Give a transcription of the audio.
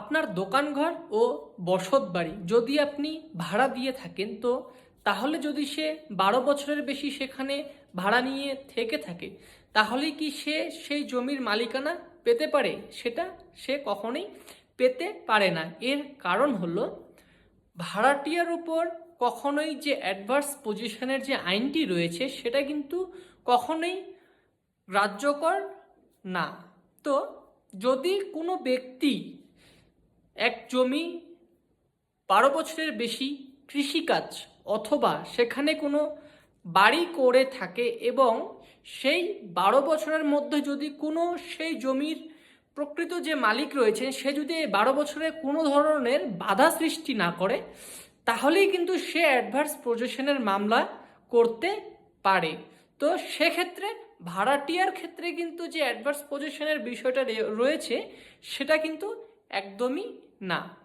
আপনার দোকানঘর ও বসত বাড়ি যদি আপনি ভাড়া দিয়ে থাকেন, তো তাহলে যদি সে বারো বছরের বেশি সেখানে ভাড়া নিয়ে থেকে থাকে তাহলে কি সে সেই জমির মালিকানা পেতে পারে? সেটা সে কখনোই পেতে পারে না। এর কারণ হলো, ভাড়াটিয়ার উপর কখনোই যে অ্যাডভার্স পজিশনের যে আইনটি রয়েছে, সেটা কিন্তু কখনোই গ্রাহ্যকর না। তো যদি কোনো ব্যক্তি এক জমি বারো বছরের বেশি কৃষিকাজ অথবা সেখানে কোনো বাড়ি করে থাকে এবং সেই বারো বছরের মধ্যে যদি কোনো সেই জমির প্রকৃত যে মালিক রয়েছেন, সে যদি এই বারো বছরে কোনো ধরনের বাধা সৃষ্টি না করে, তাহলেই কিন্তু সে অ্যাডভার্স পজিশনের মামলা করতে পারে। তো সেক্ষেত্রে ভাড়াটিয়ার ক্ষেত্রে কিন্তু যে অ্যাডভার্স পজিশনের বিষয়টা রয়েছে, সেটা কিন্তু একদমই না।